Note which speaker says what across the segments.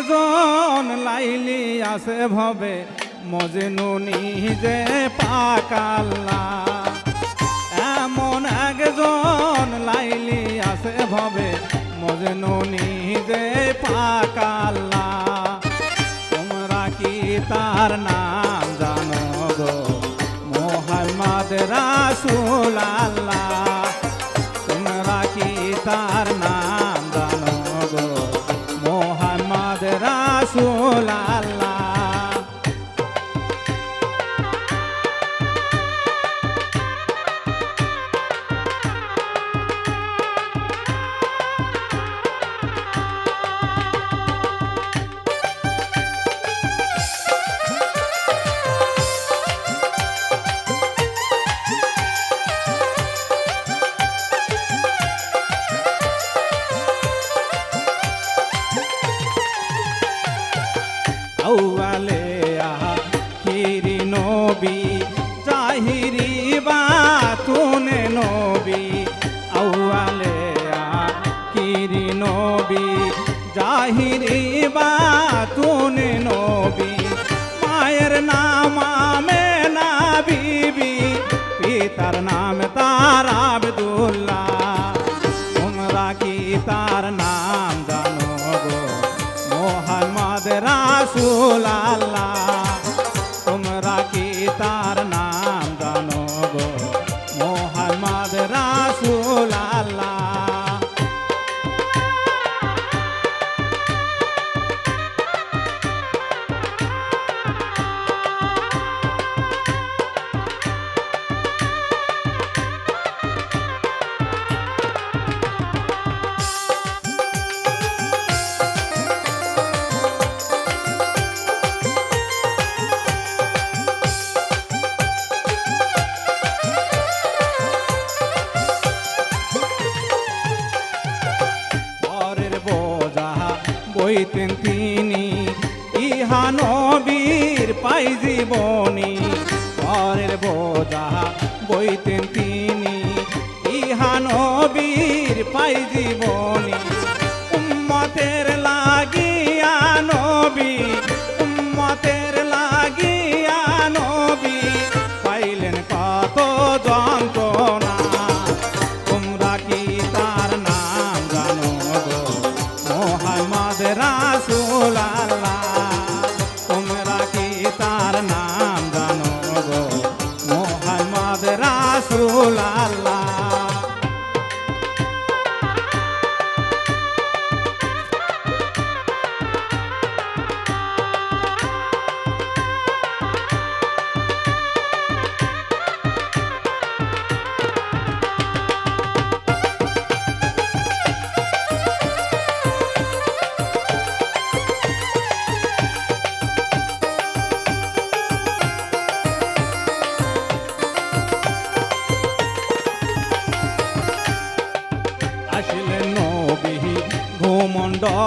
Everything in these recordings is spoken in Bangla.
Speaker 1: একজন লাইলি আছে ভবে, মজনু নিজে পাকাল্লা এমন একজন লাইলি আছে ভবে, মজনু নিজে পাকাল্লা তোমরা কি তার নাম জানো গো? মোহাম্মদ রাসুল আল্লাহ। রাসুল পিতার নাম বইতেন তিনি। ইহা নবীর পাই জীবনী পরের বোঝা বইতেন তিনি। ইহা নবীর পাই জীবনী। রাসুল আল্লাহ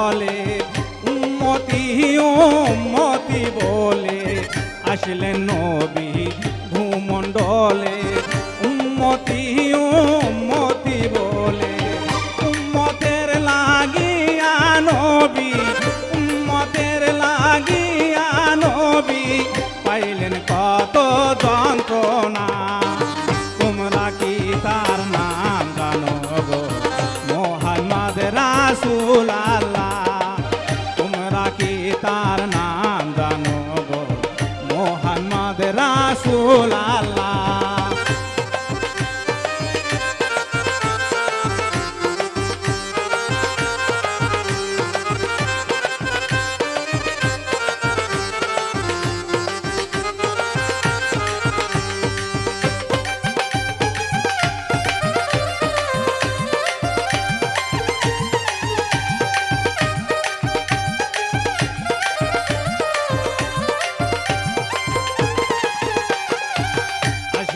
Speaker 1: ভূমণ্ডলে উন্মতি উন্মতি বলে আসলেন নবী ভূমণ্ডলে।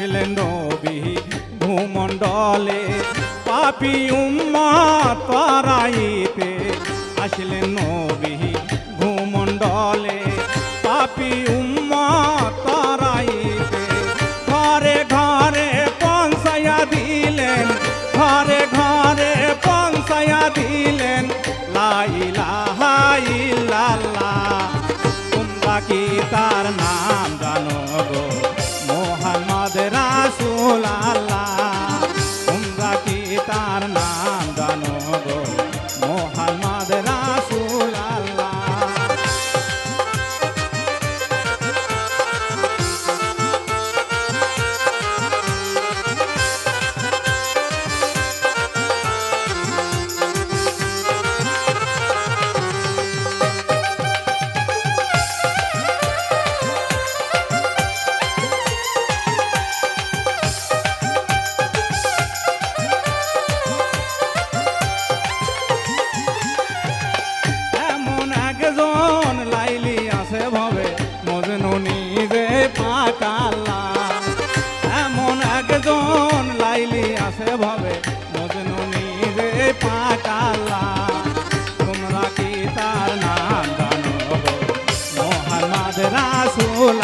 Speaker 1: আসলেন নবী ভূমণ্ডলে। পাপি উম্মা তারাইতে আসলেন নবী ভূমণ্ডলে। জানো কালা এমন একজন লাইলি আছে ভাবে তোমরা কি তার নাম জানো মোহাম্মদ রাসুল